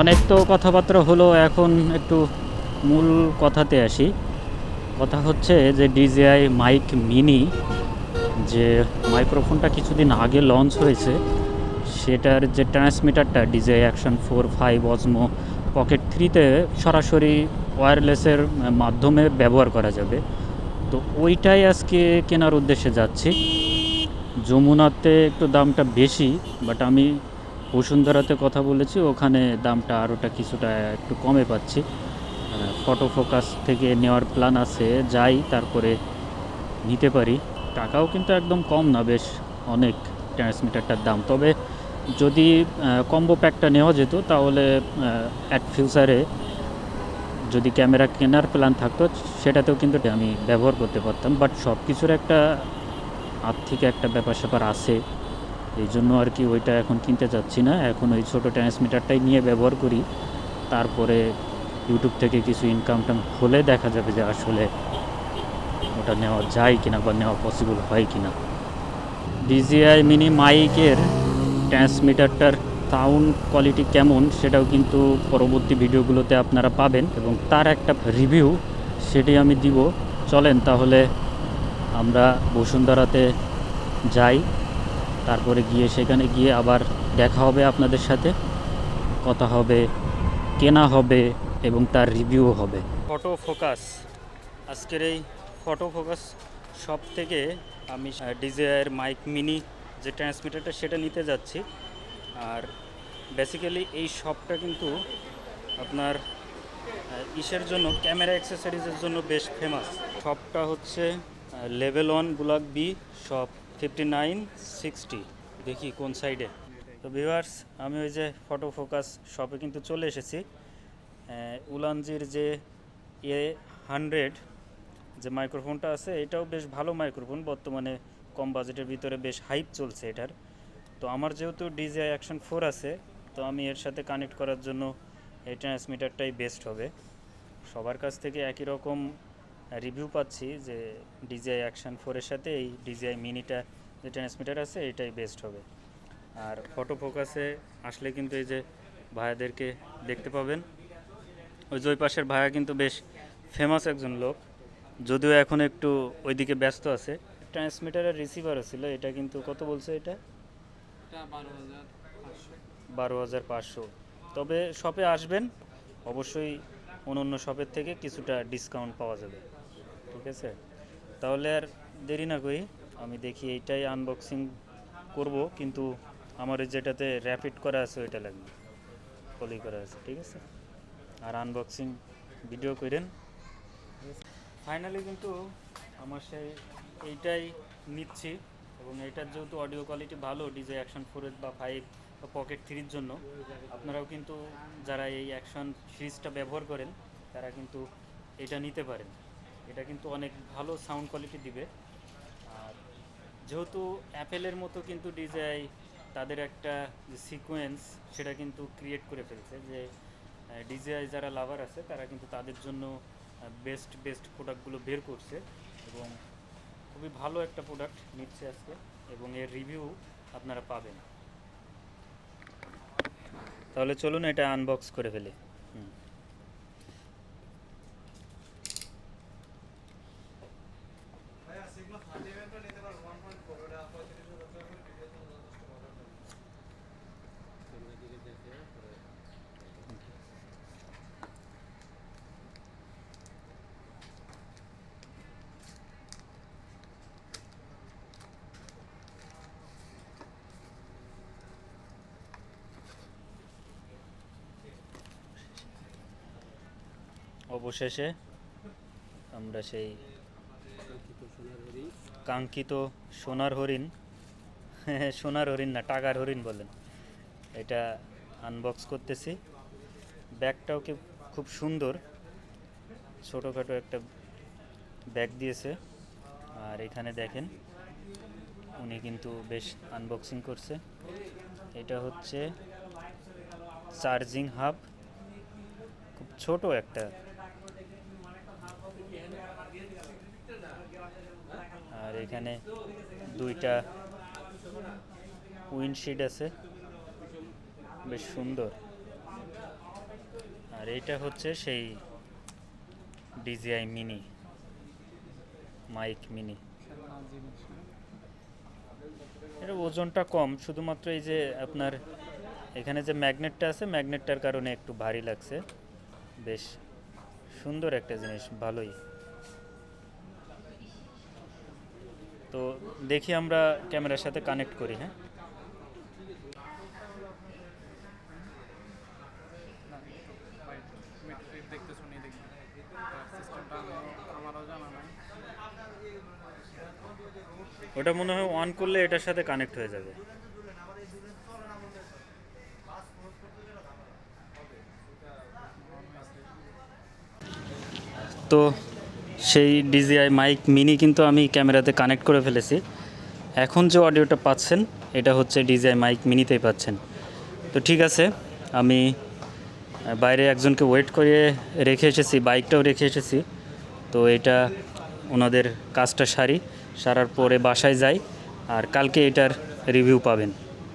অনেক তো কথাবার্তা হলো, এখন একটু মূল কথাতে আসি। কথা হচ্ছে যে ডিজিআই মাইক মিনি যে মাইক্রোফোনটা কিছুদিন আগে লঞ্চ হয়েছে, সেটার যে ট্রান্সমিটারটা, DJI action four, five Osmo pocket থ্রিতে সরাসরি ওয়্যারলেসের মাধ্যমে ব্যবহার করা যাবে। তো ওইটাই আজকে কেনার উদ্দেশ্যে যাচ্ছি। যমুনাতে একটু দামটা বেশি, বাট আমি বসুন্ধরাতে কথা বলেছি, ওখানে দামটা আরোটা কিছুটা একটু কমে পাচ্ছি। ফটো ফোকাস থেকে নেওয়ার প্ল্যান আছে, যাই তারপরে নিতে পারি। টাকাও কিন্তু একদম কম না, বেশ অনেক ট্রান্সমিটারটার দাম। তবে যদি কম্বো প্যাকটা নেওয়া যেত, তাহলে অ্যাট ফিউচারে যদি ক্যামেরা কেনার প্ল্যান থাকতো, সেটাতেও কিন্তু আমি ব্যবহার করতে পারতাম। বাট সব কিছুর একটা আর্থিক একটা ব্যাপার স্যাপার আছে। এই জন্য আর কি ওইটা এখন কিনতে চাচ্ছি না। এখন ওই ছোটো ট্রান্সমিটারটাই নিয়ে ব্যবহার করি। তারপরে ইউটিউব থেকে কিছু ইনকাম টাম হলে দেখা যাবে যে আসলে ওটা নেওয়া যায় কিনা বা নেওয়া পসিবল হয় কিনা। ডিজিআই মিনি মাইকের ট্রান্সমিটারটার সাউন্ড কোয়ালিটি কেমন সেটাও কিন্তু পরবর্তী ভিডিওগুলোতে আপনারা পাবেন এবং তার একটা রিভিউ সেটি আমি দিব। চলেন তাহলে আমরা বসুন্ধরাতে যাই। তারপরে গিয়ে সেখানে গিয়ে আবার দেখা হবে আপনাদের সাথে, কথা হবে, কেনা হবে এবং তার রিভিউ হবে। ফটো ফোকাস আজকের এই ফটো ফোকাস শপ থেকে আমি ডিজেআর মাইক মিনি যে ট্রান্সমিটারটা সেটা নিতে যাচ্ছি। আর বেসিক্যালি এই শপটা কিন্তু আপনার ইসের জন্য ক্যামেরা অ্যাক্সেসরিজের জন্য বেশ ফেমাস শপটা হচ্ছে level one block B shop fifty nine sixty দেখি কোন সাইডে তো ভিভার্স আমি ওই যে ফটো ফোকাস শপে কিন্তু চলে এসেছি। উলানজির যে এ হান্ড্রেড যে মাইক্রোফোনটা আছে, এটাও বেশ ভালো মাইক্রোফোন বর্তমানে কম বাজেটের ভিতরে বেশ হাইপ চলছে এটার। তো আমার যেহেতু ডিজিআই অ্যাকশন ফোর আছে, তো আমি এর সাথে কানেক্ট করার জন্য এই ট্রান্সমিটারটাই বেস্ট হবে। সবার কাছ থেকে একই রকম রিভিউ পাচ্ছি যে ডিজিআই অ্যাকশন ফোরের সাথে এই ডিজিআই মিনিটা যে ট্রান্সমিটার আছে এটাই বেস্ট হবে। আর ফটো ফোকাসে আসলে কিন্তু এই যে ভাইয়াদেরকে দেখতে পাবেন ওই যে ওই পাশের ভাইয়া কিন্তু বেশ ফেমাস একজন লোক যদিও এখন একটু ওইদিকে ব্যস্ত আছে। ট্রান্সমিটারের রিসিভারও ছিল এটা কিন্তু কত বলছে এটা? এটা বারো হাজার পাঁচশো। বারো হাজার পাঁচশো। তবে শপে আসবেন অবশ্যই অন্য অন্য শপের থেকে কিছুটা ডিসকাউন্ট পাওয়া যাবে। ঠিক আছে? তাহলে আর দেরি না করি। আমি দেখি এইটাই আনবক্সিং করব, কিন্তু আমার যেটাতে র্যাপিড করা আছে, ওইটা লাগবে। পলি করা আছে, ঠিক আছে? আর আনবক্সিং ভিডিও করেন। ফাইনালি কিন্তু আমার সেই এইটাই নিচ্ছি, এবং এইটার যেহেতু অডিও কোয়ালিটি ভালো ডিজে অ্যাকশন ফোর বা ফাইভ বা পকেট থ্রির জন্য, আপনারাও কিন্তু যারা এই অ্যাকশন সিরিজটা ব্যবহার করেন, তারা কিন্তু এটা নিতে পারেন। এটা কিন্তু অনেক ভালো সাউন্ড কোয়ালিটি দিবে। আর যেহেতু অ্যাপেলের মতো কিন্তু ডিজাই, তাদের একটা সিকোয়েন্স সেটা কিন্তু ক্রিয়েট করে ফেলছে যে ডিজিআই যারা লাভার আছে, তারা কিন্তু তাদের জন্য বেস্ট বেস্ট প্রোডাক্টগুলো বের করছে এবং খুবই ভালো একটা প্রোডাক্ট নিচ্ছে আজকে এবং এর রিভিউ আপনারা পাবেন। তাহলে চলুন এটা আনবক্স করে ফেলি। অবশেষে আমরা সেই কাঙ্ক্ষিত সোনার হরিণ সোনার হরিণ না টাকার হরিণ বলেন। এটা আনবক্স করতেছি। ব্যাগটাও কি খুব সুন্দর। ছোটোখাটো একটা ব্যাগ দিয়েছে। আর এখানে দেখেন, উনি কিন্তু বেশ আনবক্সিং করছে। এটা হচ্ছে চার্জিং হাব। খুব ছোট একটা আর এখানে দুইটা উইন্ডশিট আছে। বেশ সুন্দর। আর এইটা হচ্ছে সেই ডিজিআই মিনি মাইক মিনি এর ওজনটা কম, শুধুমাত্র এই যে আপনার এখানে যে ম্যাগনেটটা আছে ম্যাগনেটটার কারণে একটু ভারী লাগছে। বেশ সুন্দর একটা জিনিস, ভালোই। তো দেখি আমরা ক্যামেরার সাথে কানেক্ট করি হ্যাঁ? ওটা মনে হয় অন করলে এটার সাথে কানেক্ট হয়ে যাবে। তো সেই ডিজিআই মাইক মিনি কিন্তু আমি ক্যামেরাতে কানেক্ট করে ফেলেছি। এখন যে অডিওটা পাচ্ছেন, এটা হচ্ছে ডিজিআই মাইক মিনিতেই পাচ্ছেন। তো ঠিক আছে, আমি বাইরে একজনকে ওয়েট করে রেখে এসেছি বাইকটাও রেখে এসেছি। তো এটা ওনাদের কাজটা সারি, সারার পরে বাসায় যাই, আর কালকে এটার রিভিউ পাবেন।